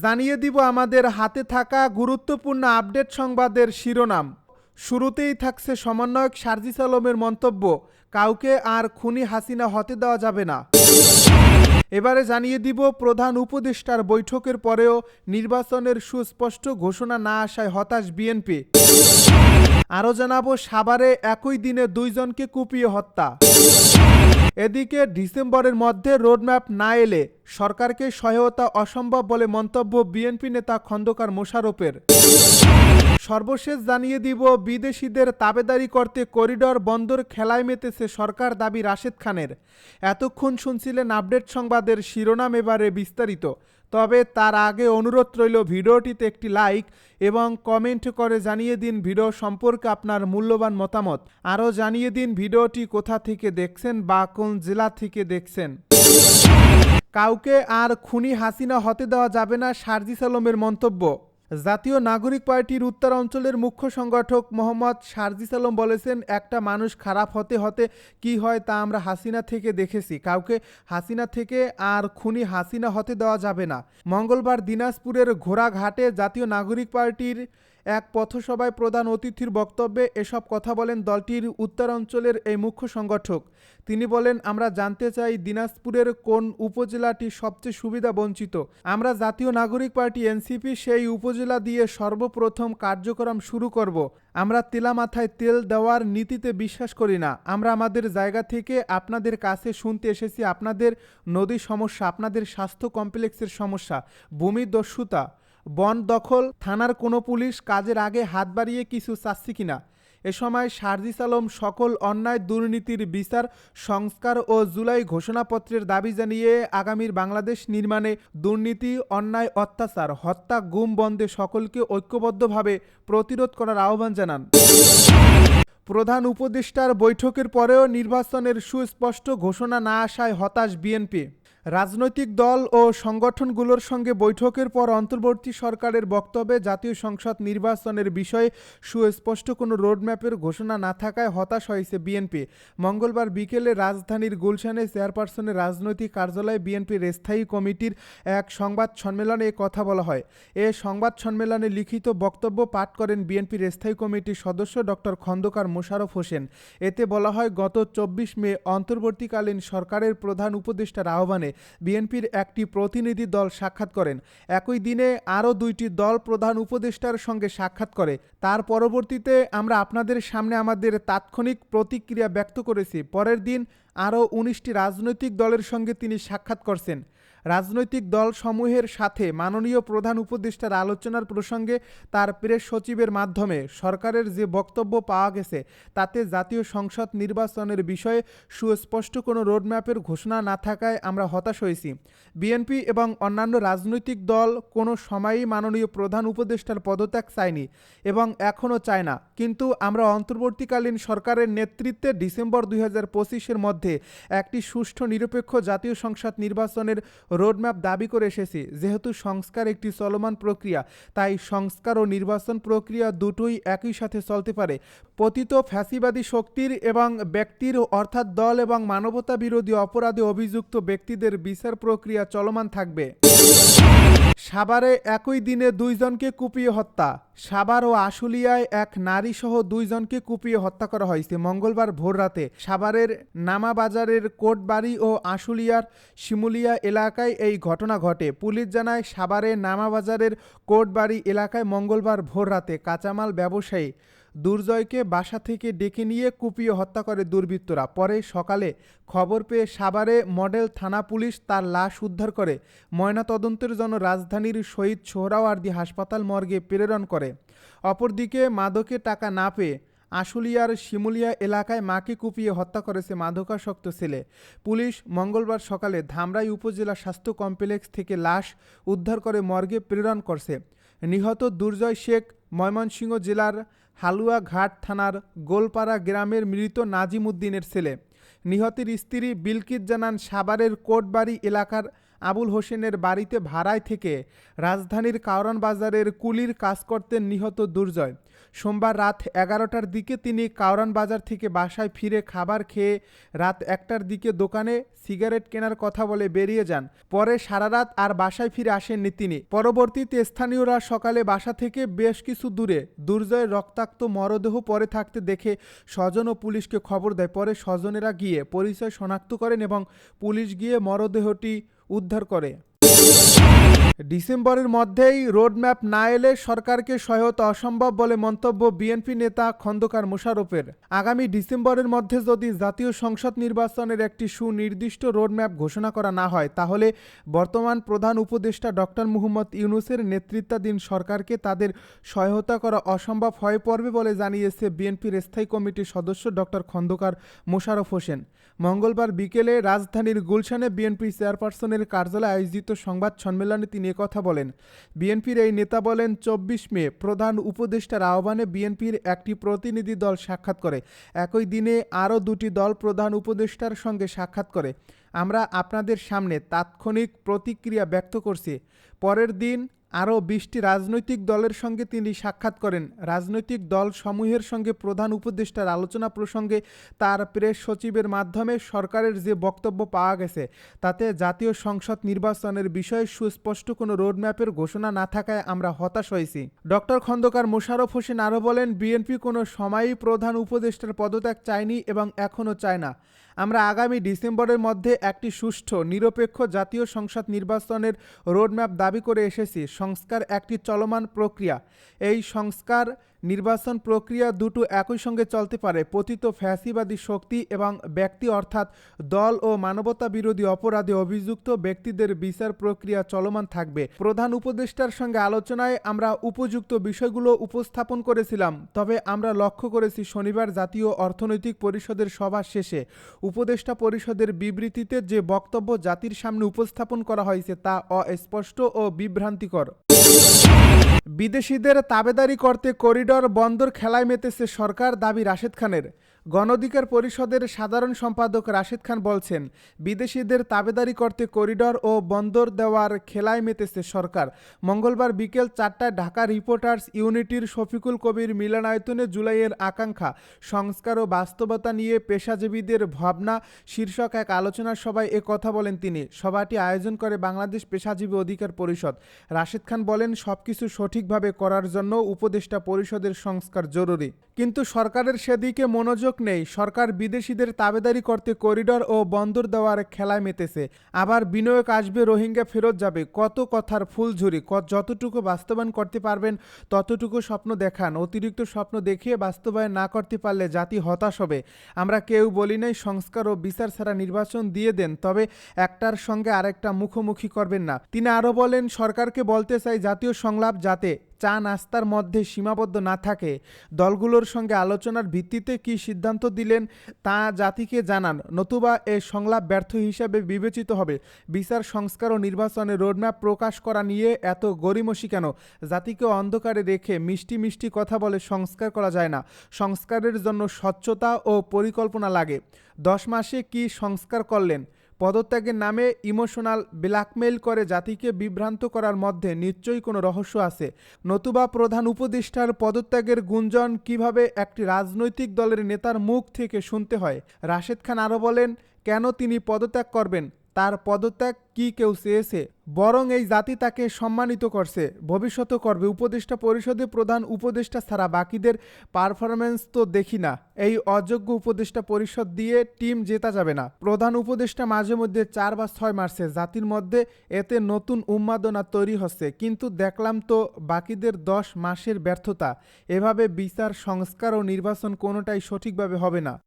জানিয়ে দিব আমাদের হাতে থাকা গুরুত্বপূর্ণ আপডেট সংবাদের শিরোনাম। শুরুতেই থাকছে সমন্বয়ক সার্জিস আলমের মন্তব্য, কাউকে আর খুনি হাসিনা হতে দেওয়া যাবে না। এবারে জানিয়ে দিব প্রধান উপদেষ্টার বৈঠকের পরেও নির্বাচনের সুস্পষ্ট ঘোষণা না আসায় হতাশ বিএনপি। আরও জানাব, সাভারে একই দিনে দুইজনকে কুপিয়ে হত্যা। এদিকে ডিসেম্বরের মধ্যে রোডম্যাপ না এলে সরকারকে সহায়তা অসম্ভব বলে মন্তব্য বিএনপি নেতা খন্দকার মোশারফের সর্বশেষ জানিয়ে দিব, বিদেশিদের তাবেদারি করতে করিডর বন্দর খেলায় মেতেছে সরকার দাবি রাশেদ খানের। এতক্ষণ শুনছিলেন আপডেট সংবাদের শিরোনাম এবারে বিস্তারিত। তবে তার আগে অনুরোধ রইল ভিডিওটিতে একটি লাইক এবং কমেন্ট করে জানিয়ে দিন ভিডিও সম্পর্কে আপনার মূল্যবান মতামত। আরও জানিয়ে দিন ভিডিওটি কোথা থেকে দেখছেন বা কোন জেলা থেকে দেখছেন। কাউকে আর খুনি হাসিনা হতে দেওয়া যাবে না সার্জিস আলমের মন্তব্য। জাতীয় নাগরিক পার্টির উত্তর অঞ্চলের মুখ্য সংগঠক মোহাম্মদ সারজিস আলম বলেছেন, একটা মানুষ খারাপ হতে হতে কি হয় তা আমরা হাসিনা থেকে দেখেছি। কাউকে হাসিনা থেকে আর খুনি হাসিনা হতে দেওয়া যাবে না। মঙ্গলবার দিনাজপুরের ঘোড়াঘাটে জাতীয় নাগরিক পার্টির এক পথসভায় প্রধান অতিথির বক্তব্যে এসব কথা বলেন দলটির উত্তরাঞ্চলের এই মুখ্য সংগঠক। তিনি বলেন, আমরা জানতে চাই দিনাজপুরের কোন উপজেলাটি সবচেয়ে সুবিধা বঞ্চিত। আমরা জাতীয় নাগরিক পার্টি এনসিপি সেই উপজেলা দিয়ে সর্বপ্রথম কার্যক্রম শুরু করব। আমরা তেলা মাথায় তেল দেওয়ার নীতিতে বিশ্বাস করি না। আমরা আমাদের জায়গা থেকে আপনাদের কাছে শুনতে এসেছি। আপনাদের নদী সমস্যা, আপনাদের স্বাস্থ্য কমপ্লেক্সের সমস্যা, ভূমি দস্যুতা বন দখল, থানার কোনো পুলিশ কাজের আগে হাত বাড়িয়ে কিছু চাচ্ছি কিনা? এ সময় শারজিস আলম সকল অন্যায় দুর্নীতির বিচার, সংস্কার ও জুলাই ঘোষণাপত্রের দাবি জানিয়ে আগামীর বাংলাদেশ নির্মাণে দুর্নীতি, অন্যায়, অত্যাচার, হত্যা, গুম বন্ধে সকলকে ঐক্যবদ্ধভাবে প্রতিরোধ করার আহ্বান জানান। প্রধান উপদেষ্টার বৈঠকের পরেও নির্বাচনের সুস্পষ্ট ঘোষণা না আসায় হতাশ বিএনপি। রাজনৈতিক দল ও সংগঠনগুলোর সঙ্গে বৈঠকের পর অন্তর্বর্তী সরকারের বক্তব্যে জাতীয় সংসদ নির্বাচনের বিষয়ে সুস্পষ্ট কোনো রোডম্যাপের ঘোষণা না থাকায় হতাশ হয়েছে বিএনপি। মঙ্গলবার বিকেলে রাজধানীর গুলশানে চেয়ারপারসনের রাজনৈতিক কার্যালয়ে বিএনপির স্থায়ী কমিটির এক সংবাদ সম্মেলনে কথা বলা হয়। এ সংবাদ সম্মেলনে লিখিত বক্তব্য পাঠ করেন বিএনপির স্থায়ী কমিটির সদস্য ডক্টর খন্দকার মোশারফ হোসেন। এতে বলা হয়, গত চব্বিশ মে অন্তর্বর্তীকালীন সরকারের প্রধান উপদেষ্টার আহ্বানে বিএনপির একটি প্রতিনিধি দল সাক্ষাৎ করেন। একই দিনে আরও দুইটি দল প্রধান উপদেষ্টার সঙ্গে সাক্ষাৎ করে। তার পরবর্তীতে আমরা আপনাদের সামনে আমাদের তাৎক্ষণিক প্রতিক্রিয়া ব্যক্ত করেছি। পরের দিন আরও উনিশটি রাজনৈতিক দলের সঙ্গে তিনি সাক্ষাৎ করছেন। রাজনৈতিক দলসমূহের সাথে মাননীয় প্রধান উপদেষ্টার আলোচনার প্রসঙ্গে তার প্রেস সচিবের মাধ্যমে সরকারের যে বক্তব্য পাওয়া গেছে, তাতে জাতীয় সংসদ নির্বাচনের বিষয়ে সুস্পষ্ট কোনো রোডম্যাপের ঘোষণা না থাকায় আমরা হতাশ হয়েছি। বিএনপি এবং অন্যান্য রাজনৈতিক দল কোনো সময়ই মাননীয় প্রধান উপদেষ্টার পদত্যাগ চায়নি এবং এখনও চায় না। কিন্তু আমরা অন্তর্বর্তীকালীন সরকারের নেতৃত্বে ডিসেম্বর দুই হাজার মধ্যে একটি সুষ্ঠু নিরপেক্ষ জাতীয় সংসদ নির্বাচনের রোডম্যাপ দাবি করে এসেছি, যেহেতু সংস্কার একটি চলমান প্রক্রিয়া, তাই সংস্কার ও নির্বাচন প্রক্রিয়া দুটোই একই সাথে চলতে পারে। পতিত ফ্যাসিবাদী শক্তির এবং ব্যক্তির, অর্থাৎ দল এবং মানবতা বিরোধী অপরাধে অভিযুক্ত ব্যক্তিদের বিচার প্রক্রিয়া চলমান থাকবে। সাভারে একই দিনে দুইজনকে কুপিয়ে হত্যা। সাভার ও আশুলিয়ায় এক নারী সহ দুইজনকে কুপিয়ে হত্যা করা হয়েছে। মঙ্গলবার ভোররাতে সাভারের নামাবাজারের কোটবাড়ি ও আশুলিয়ার শিমুলিয়া এলাকায় এই ঘটনা ঘটে। পুলিশ জানায়, সাভারে নামাবাজারের কোটবাড়ি এলাকায় মঙ্গলবার ভোররাতে কাঁচামাল ব্যবসায়ী দুর্জয়কে বাসা থেকে ডেকে নিয়ে কুপিয়ে হত্যা করে দুর্বৃত্তরা। পরে সকালে খবর পেয়ে সাভারে মডেল থানা পুলিশ তার লাশ উদ্ধার করে। ময়নাতদন্তের জন্য রাজধানীর শহীদ সোহরাওয়ার্দী হাসপাতাল মর্গে প্রেরণ করে। অপরদিকে মাদকে টাকা না পেয়ে আশুলিয়ার শিমুলিয়া এলাকায় মাকে কুপিয়ে হত্যা করেছে মাদকাসক্ত ছেলে। পুলিশ মঙ্গলবার সকালে ধামরাই উপজেলা স্বাস্থ্য কমপ্লেক্স থেকে লাশ উদ্ধার করে মর্গে প্রেরণ করছে। নিহত দুর্জয় শেখ, ময়মনসিংহ জেলার হালুয়াঘাট থানার গোলপাড়া গ্রামের মৃত নাজিম উদ্দিনের ছেলে। নিহতের স্ত্রী বিলকিত জানান সাভারের কোটবাড়ি এলাকার আবুল হোসেনের বাড়িতে ভাড়ায় থেকে রাজধানীর কাওরান বাজারের কুলির কাজ করতেন নিহত দুর্জয়। সোমবার রাত এগারোটার দিকে তিনি কাওরান বাজার থেকে বাসায় ফিরে খাবার খেয়ে রাত একটার দিকে দোকানে সিগারেট কেনার কথা বলে বেরিয়ে যান। পরে সারা রাত আর বাসায় ফিরে আসেননি তিনি। পরবর্তীতে স্থানীয়রা সকালে বাসা থেকে বেশ কিছু দূরে দুর্জয়ের রক্তাক্ত মরদেহ পরে থাকতে দেখে স্বজন ও পুলিশকে খবর দেয়। পরে স্বজনেরা গিয়ে পরিচয় শনাক্ত করেন এবং পুলিশ গিয়ে মরদেহটি উদ্ধার করে। ডিসেম্বরের মধ্যেই রোডম্যাপ না এলে সরকারকে সহায়তা অসম্ভব বলে মন্তব্য বিএনপি নেতা খন্দকার মোশারফের আগামী ডিসেম্বরের মধ্যে যদি জাতীয় সংসদ নির্বাচনের একটি সুনির্দিষ্ট রোডম্যাপ ঘোষণা করা না হয়, তাহলে বর্তমান প্রধান উপদেষ্টা ডক্টর মুহম্মদ ইউনুসের নেতৃত্বাধীন সরকারকে তাদের সহায়তা করা অসম্ভব হয়ে পড়বে বলে জানিয়েছে বিএনপির স্থায়ী কমিটির সদস্য ডক্টর খন্দকার মোশারফ হোসেন। মঙ্গলবার বিকেলে রাজধানীর গুলশানে বিএনপি চেয়ারপারসনের কার্যালয়ে আয়োজিত সংবাদ সম্মেলনে তিনি কথা বলেন। বিএনপির এই নেতা বলেন, চব্বিশ মে প্রধান উপদেষ্টার আহ্বানে বিএনপির একটি প্রতিনিধি দল সাক্ষাৎ করে। একই দিনে আরও দুটি দল প্রধান উপদেষ্টার সঙ্গে সাক্ষাৎ করে। আমরা আপনাদের সামনে তাৎক্ষণিক প্রতিক্রিয়া ব্যক্ত করছি। পরের দিন আরও বিশটি রাজনৈতিক দলের সঙ্গে তিনি সাক্ষাৎ করেন। রাজনৈতিক দল সমূহের সঙ্গে প্রধান উপদেষ্টার আলোচনা প্রসঙ্গে তার প্রেস সচিবের মাধ্যমে সরকারের যে বক্তব্য পাওয়া গেছে, তাতে জাতীয় সংসদ নির্বাচনের বিষয়ে সুস্পষ্ট কোনো রোডম্যাপের ঘোষণা না থাকায় আমরা হতাশ হয়েছি। ডক্টর খন্দকার মোশাররফ হোসেন আরও বলেন, বিএনপি কোনো সময়ই প্রধান উপদেষ্টার পদত্যাগ চায়নি এবং এখনও চায় না। আমরা আগামী ডিসেম্বরের মধ্যে একটি সুষ্ঠু, নিরপেক্ষ জাতীয় সংসদ নির্বাচনের রোডম্যাপ দাবি করে এসেছি। সংস্কার একটি চলমান প্রক্রিয়া। এই সংস্কার নির্বাচন প্রক্রিয়া দুটো একই সঙ্গে চলতে পারে, পতিত ফ্যাসিবাদী শক্তি এবং ব্যক্তি অর্থাৎ দল ও মানবতা বিরোধী অপরাধে অভিযুক্ত ব্যক্তিদের বিচার প্রক্রিয়া চলমান থাকবে। প্রধান উপদেষ্টার সঙ্গে আলোচনায় আমরা উপযুক্ত বিষয়গুলো উপস্থাপন করেছিলাম, তবে আমরা লক্ষ্য করেছি শনিবার জাতীয় অর্থনৈতিক পরিষদের সভা শেষে উপদেষ্টা পরিষদের বিবৃতিতে যে বক্তব্য জাতির সামনে উপস্থাপন করা হয়েছে তা অস্পষ্ট ও বিভ্রান্তিকর। বিদেশিদের তাবেদারি করতে করিডর বন্দর খেলায় মেতেছে সরকার দাবি রাশেদ খানের। গণঅধিকার পরিষদের সাধারণ সম্পাদক রাশেদ খান বলছেন, বিদেশিদের তাবেদারি করতে করিডর ও বন্দর দেওয়ার খেলায় মেতেছে সরকার। মঙ্গলবার বিকেল চারটায় ঢাকা রিপোর্টার্স ইউনিটির শফিকুল কবির মিলনায়তনে জুলাইয়ের আকাঙ্ক্ষা, সংস্কার ও বাস্তবতা নিয়ে পেশাজীবীদের ভাবনা, শীর্ষক এক আলোচনা সভায় এ কথা বলেন তিনি। সভাটি আয়োজন করে বাংলাদেশ পেশাজীবী অধিকার পরিষদ। রাশেদ খান বলেন, সবকিছু সঠিকভাবে করার জন্য উপদেষ্টা পরিষদের সংস্কার জরুরি। কিন্তু সরকারের সেদিকে মনোযোগ নেই। সরকার বিদেশিদের তাবেদারি করতে করিডর ও বন্দর দেওয়ার খেলায় মেতেছে। আবার বিনিয়োগ আসবে, রোহিঙ্গা ফেরত যাবে। কত কথার ফুলঝুরি। যতটুকু বাস্তবায়ন করতে পারবেন, ততটুকু স্বপ্ন দেখান। অতিরিক্ত স্বপ্ন দেখিয়ে বাস্তবায়ন না করতে পারলে জাতি হতাশ হবে। আমরা কেউ বলি নাই, সংস্কার ও বিচার ছাড়া নির্বাচন দিয়ে দেন, তবে একটার সঙ্গে আরেকটা মুখোমুখি করবেন না। তিনি আরও বলেন, সরকারকে বলতে চাই জাতীয় সংলাপ যাতে চা নাস্তার মধ্যে সীমাবদ্ধ না থাকে, দলগুলোর সঙ্গে আলোচনার ভিত্তিতে কি সিদ্ধান্ত দিলেন তা জাতিকে জানান। নতুবা এ সংলাপ ব্যর্থ হিসাবে বিবেচিত হবে। বিচার, সংস্কার ও নির্বাচনের রোডম্যাপ প্রকাশ করা নিয়ে এত গরিমসি কেন? জাতিকে অন্ধকারে রেখে মিষ্টি মিষ্টি কথা বলে সংস্কার করা যায় না। সংস্কারের জন্য স্বচ্ছতা ও পরিকল্পনা লাগে। দশ মাসে কি সংস্কার করলেন? পদত্যাগের নামে ইমোশনাল ব্ল্যাকমেইল করে জাতিকে বিভ্রান্ত করার মধ্যে নিশ্চয়ই কোনো রহস্য আছে। নতুবা প্রধান উপদেষ্টার পদত্যাগের গুঞ্জন কীভাবে একটি রাজনৈতিক দলের নেতার মুখ থেকে শুনতে হয়? রাশেদ খান আরও বলেন, কেন তিনি পদত্যাগ করবেন? তার পদত্যাগ কি কেউ চেয়েছে, বরং এই জাতি তাকে সম্মানিত করছে। ভবিষ্যতে করবে। উপদেষ্টা পরিষদে প্রধান উপদেষ্টা ছাড়া বাকিদের পারফরমেন্স তো দেখি না। এই অযোগ্য উপদেষ্টা পরিষদ দিয়ে টিম জেতা যাবে না। প্রধান উপদেষ্টা মাঝে মধ্যে চার বা ছয় মারছে। জাতির মধ্যে এতে নতুন উন্মাদনা তৈরি হচ্ছে। কিন্তু দেখলাম তো বাকিদের দশ মাসের ব্যর্থতা। এভাবে বিচার, সংস্কার ও নির্বাচন কোনোটাই সঠিকভাবে হবে না।